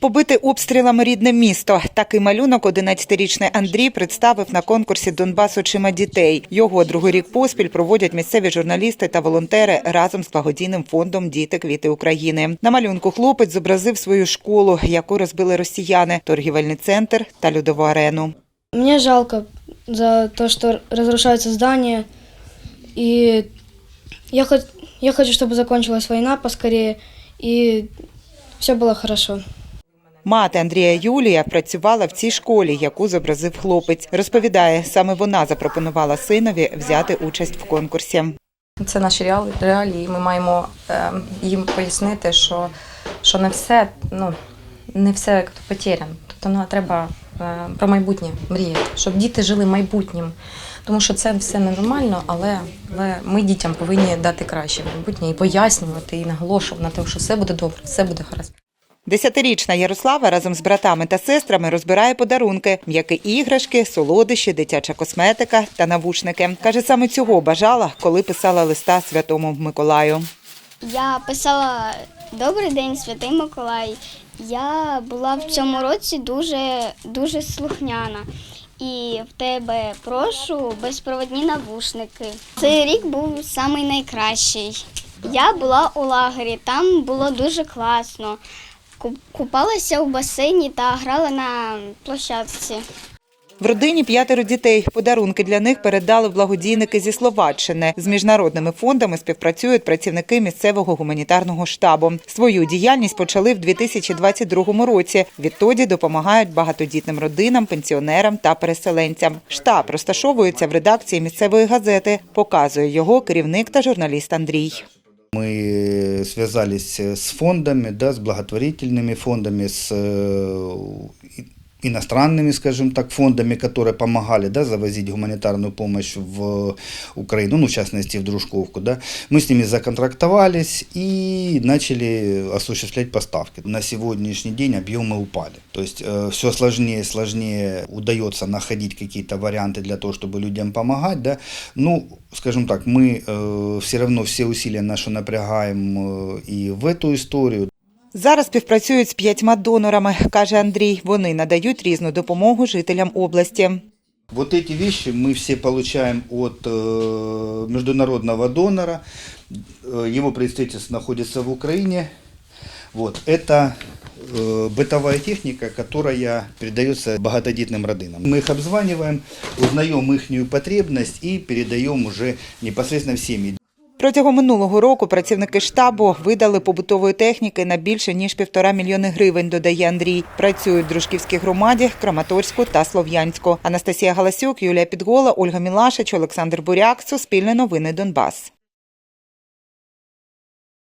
Побити обстрілами рідне місто. Такий малюнок 11-річний Андрій представив на конкурсі Донбас очима дітей. Його другий рік поспіль проводять місцеві журналісти та волонтери разом з благодійним фондом Діти квіти України. На малюнку хлопець зобразив свою школу, яку розбили росіяни, торгівельний центр та льодову арену. Мне жалко за то, что разрушаются здания. И я, хот- я хочу, чтобы закончилась война поскорее, и все было хорошо. Мати Андрія Юлія працювала в цій школі, яку зобразив хлопець. Розповідає, саме вона запропонувала синові взяти участь в конкурсі. Це наші реалії. Ми маємо е, їм пояснити, що, що не все, ну, не все потеряно. Тобто ну, треба е, про майбутнє мріяти, щоб діти жили майбутнім. Тому що це все ненормально, але, але ми дітям повинні дати краще майбутнє і пояснювати, і наголошувати на те, що все буде добре, все буде гаразд. Десятирічна Ярослава разом з братами та сестрами розбирає подарунки: м'які іграшки, солодощі, дитяча косметика та навушники. Каже, саме цього бажала, коли писала листа святому Миколаю. Я писала Добрий день, святий Миколай. Я була в цьому році дуже, дуже слухняна. І в тебе прошу безпроводні навушники. Цей рік був найкращий. Я була у лагері, там було дуже класно. Ку- Купалася у басейні та грала на площадці. В родині п'ятеро дітей. Подарунки для них передали благодійники зі Словаччини. З міжнародними фондами співпрацюють працівники місцевого гуманітарного штабу. Свою діяльність почали в 2022 році. Відтоді допомагають багатодітним родинам, пенсіонерам та переселенцям. Штаб розташовується в редакції місцевої газети. Показує його керівник та журналіст Андрій. Мы связались с фондами, да, с благотворительными фондами, с э, и- иностранными, скажем так, фондами, которые помогали да, завозить гуманитарную помощь в Украину, ну, в частности, в Дружковку. Да. Мы с ними законтрактовались и начали осуществлять поставки. На сегодняшний день объемы упали. То есть все сложнее и сложнее удается находить какие-то варианты для того, чтобы людям помогать. Да. Ну, скажем так, мы все равно все усилия наши напрягаем э, и в эту историю. Зараз співпрацюють з п'ятьма донорами, каже Андрій. Вони надають різну допомогу жителям області. Вот эти вещи мы все получаем от э, международного донора. Э, Его представительство находится в Украине. Вот. Это э, бытовая техника, которая передается богатодетным родинам. Мы их обзваниваем, узнаем их потребность и передаем уже непосредственно в семьи. Протягом минулого року працівники штабу видали побутової техніки на більше ніж півтора мільйони гривень, додає Андрій. Працюють в Дружківській громаді, Краматорську та Слов'янську. Анастасія Галасюк, Юлія Підгола, Ольга Мілашич, Олександр Буряк. Суспільне новини Донбас.